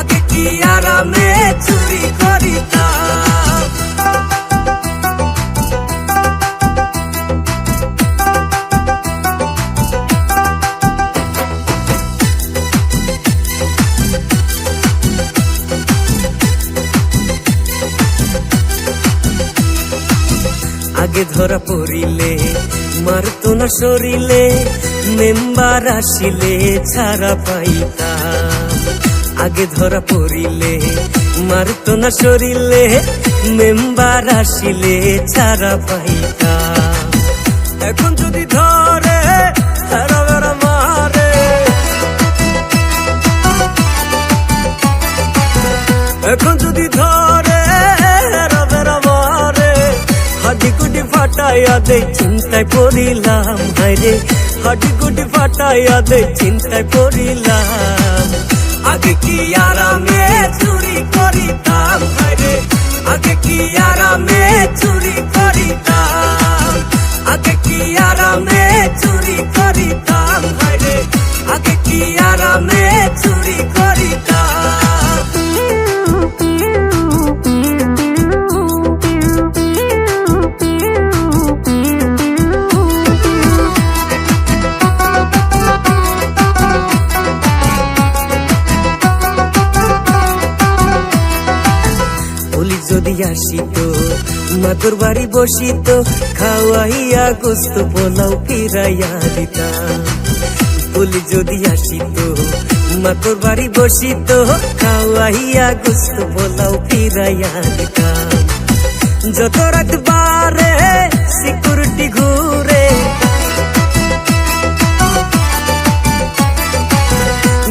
আগে কি আরামে চুরি করিতাম? আগে ধরা পড়িলে মারতো না সরিলে, মেম্বার আসিলে, ছাড়া পাইতাম। আগে ধরা পড়িলে, মারতো না সরিলে, মেম্বার আসিলে ছাড়া পাইতাম এখন যদি ধরে মারে। এখন যদি ধরে মারে। হাডি গুডি ফাটাইয়া দে, চিন্তায় পড়িলাম হায়রে হাডি গুডি ফাটাইয়া দে, চিন্তায় পড়িলাম। আগে কি আরামে চুরি করিতাম? হায়রে আগে কি আরামে চুরি করিতাম মাতুর বাড়ি বসিত খাওয়াইয়া গোস্ত পোলাও ফিরাইয়া দিতাম। পুলিশ যদি আসিত মাতুর বাড়ি বসিত খাওয়াইয়া গোস্ত পোলাও ফিরাইয়া দিতাম। যত রাত বারে সিকিউরিটি ঘুরে।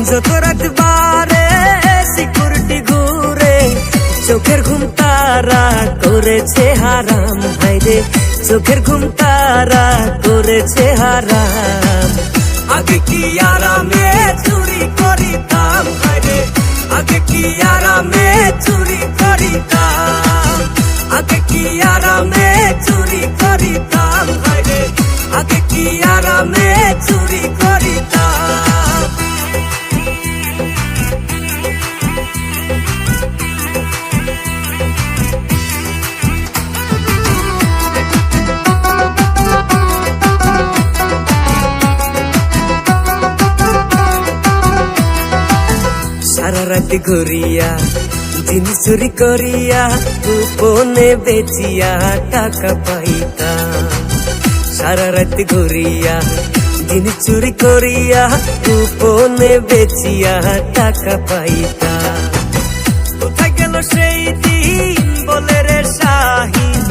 যত তারা করেছে হারাম। হাইরে চোখের ঘুম তারা করেছে হারাম। আগে কি আরামে চুরি করিতাম? হাইরে আগে কি আরামে চুরি করিতাম? আগে কি আরামে চুরি রাত ঘুরিয়া জিনিস চুরি করিয়া, গোপনে বেচিয়া টাকা পাইতাম সারা রাত ঘুরিয়া জিনিস চুরি করিয়া, গোপনে বেচিয়া টাকা পাইতাম কোথায় গেল সেই দিন বলে রে শাহিন?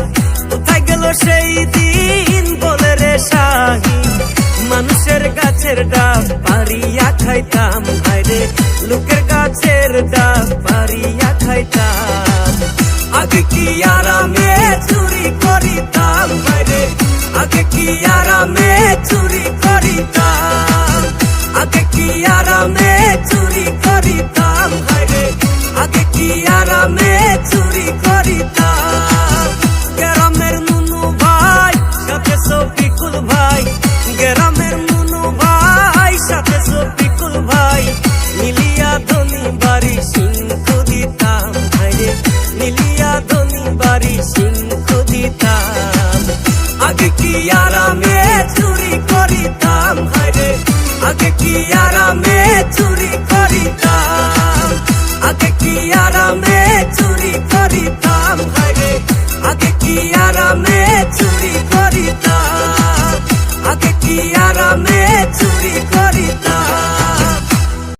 কোথায় গেল সেই দিন বলে রে শাহিন? মানুষের গাছের ডাব পারিয়া খাইতাম হায়রে লোকের গাছের পারিয়া খাইতাম। আগে কি আরামে চুরি করিতাম? হায়রে আগে কি আরামে চুরি করিতাম? আগে কি আরামে চুরি করিতাম? হায়রে আগে কি আরামে চুরি করিতাম?